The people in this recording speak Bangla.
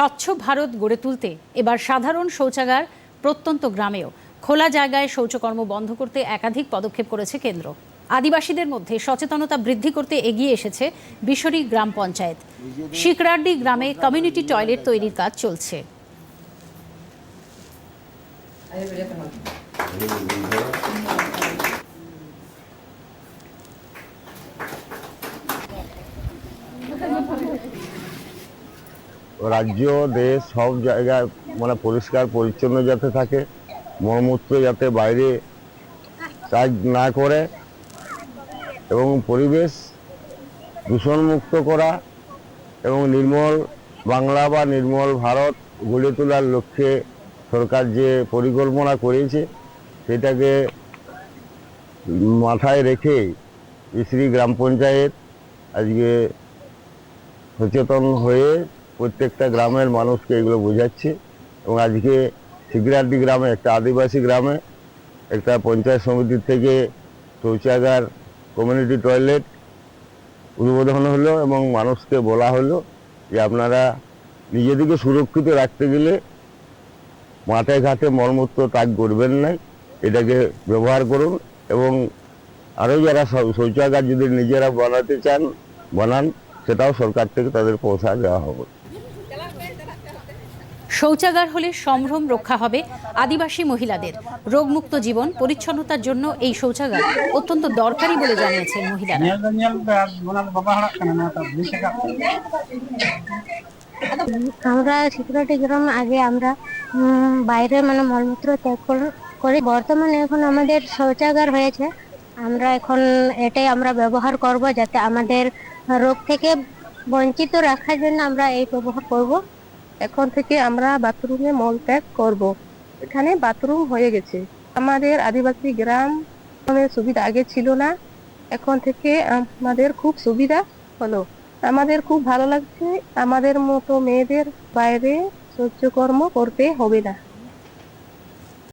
স্বচ্ছ ভারত গড়ে তুলতে এবার সাধারণ শৌচাগার প্রত্যন্ত গ্রামেও খোলা জায়গায় শৌচকর্ম বন্ধ করতে একাধিক পদক্ষেপ করেছে কেন্দ্র। আদিবাসীদের মধ্যে সচেতনতা বৃদ্ধি করতে এগিয়ে এসেছে বিশরী গ্রাম পঞ্চায়েত। শিকরাড্ডি গ্রামে কমিউনিটি টয়লেট তৈরির কাজ চলছে। রাজ্য, দেশ, সব জায়গায় মানে পরিষ্কার, পরিচ্ছন্ন যাতে থাকে, মলমূত্র যাতে বাইরে কাজ না করে, এবং পরিবেশ দূষণমুক্ত করা, এবং নির্মল বাংলা বা নির্মল ভারত গড়ে তোলার লক্ষ্যে সরকার যে পরিকল্পনা করেছে, সেটাকে মাথায় রেখে শ্রী গ্রাম পঞ্চায়েত আজকে সচেতন হয়ে প্রত্যেকটা গ্রামের মানুষকে এগুলো বোঝাচ্ছে। এবং আজকে সিগরাড্ডি গ্রামে, একটা আদিবাসী গ্রামে, একটা পঞ্চায়েত সমিতির থেকে শৌচাগার কমিউনিটি টয়লেট উদ্বোধন হলো এবং মানুষকে বলা হলো যে আপনারা নিজেদেরকে সুরক্ষিত রাখতে গেলে মাঠে ঘাটে মলমূত্র তাক করবেন না, এটাকে ব্যবহার করুন এবং আরও যারা শৌচাগার যদি নিজেরা বানাতে চান, বানান, সেটাও সরকার থেকে তাদের পৌঁছা দেওয়া হবে। শৌচাগার হলে সম্ভ্রম রক্ষা হবে আদিবাসী মহিলাদের। রোগমুক্ত জীবন, পরিচ্ছন্নতার জন্য এই শৌচাগার অত্যন্ত দরকারি বলে জানিয়েছেন মহিলারা। আমরা সিকিউরিটি গ্রাম আগে আমরা বাইরে মানে মলমূত্র ত্যাগ করি। বর্তমানে এখন আমাদের শৌচাগার হয়েছে। আমরা এখন এটাই আমরা ব্যবহার করব যাতে আমাদের রোগ থেকে বঞ্চিত রাখার জন্য আমরা এই ব্যবহার করব। এখন থেকে আমরা বাথরুমে মলত্যাগ করব। এখানে বাথরুম হয়ে গেছে। আমাদের আদিবাসী গ্রাম সুবিধা আগে ছিল না। এখন থেকে আমাদের খুব সুবিধা হলো। আমাদের খুব ভালো লাগছে। আমাদের মতো মেয়েদের বাইরে সহ্যকর্ম করতে হবে না।